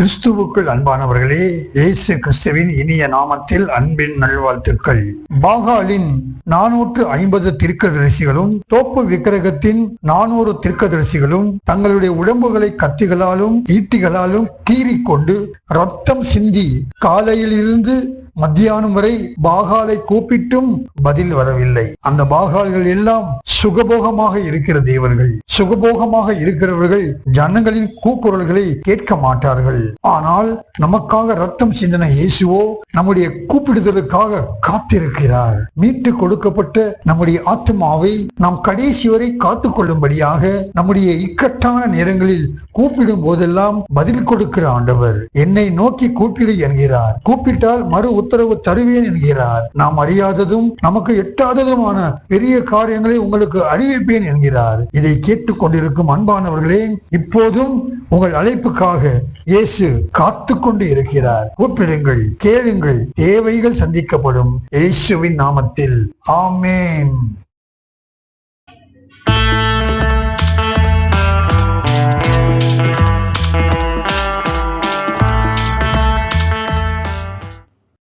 கிறிஸ்துவுக்குள் அன்பானவர்களே இயேசு கிறிஸ்துவின் இனிய நாமத்தில் அன்பின் நல்வாழ்த்துக்கள். பாகாலின் நானூற்று ஐம்பது திருக்கதரிசிகளும் தோப்பு விக்கிரகத்தின் நானூறு திருக்கதரிசிகளும் தங்களுடைய உடம்புகளை கத்திகளாலும் ஈட்டிகளாலும் கீறிக்கொண்டு ரத்தம் சிந்தி காலையில் இருந்து மத்தியானம் வரை பாகாலை கூப்பிட்டும் பதில் வரவில்லை. அந்த பாகால்கள் எல்லாம் சுகபோகமாக இருக்கிற தேவர்கள். சுகபோகமாக இருக்கிறவர்கள் ஜனங்களின் கூக்குரல்களை கேட்க மாட்டார்கள். ஆனால் நமக்காக ரத்தம் சிந்தன இயேசுவோ நம்முடைய கூப்பிடுதலுக்காக காத்திருக்கிறார். மீட்டு கொடுக்கப்பட்ட நம்முடைய ஆத்மாவை நாம் கடைசி வரை காத்துக் கொள்ளும்படியாக நம்முடைய இக்கட்டான நேரங்களில் கூப்பிடும் போதெல்லாம் பதில் கொடுக்கிற ஆண்டவர். என்னை நோக்கி கூப்பிடு என்கிறார். கூப்பிட்டால் மறு உத்தரவு தருவேன் என்கிறார். நாம் அறியாததும் நமக்கு எட்டாததுமான பெரிய காரியங்களை உங்களுக்கு அறிவிப்பேன் என்கிறார். இதை கேட்டுக் கொண்டிருக்கும் அன்பானவர்களே இப்போதும் உங்கள் அழைப்புக்காக இயேசு காத்து கொண்டு இருக்கிறார். கூப்பிடுங்கள் கேளுங்கள் தேவைகள் சந்திக்கப்படும். இயேசுவின் நாமத்தில். ஆமேன்.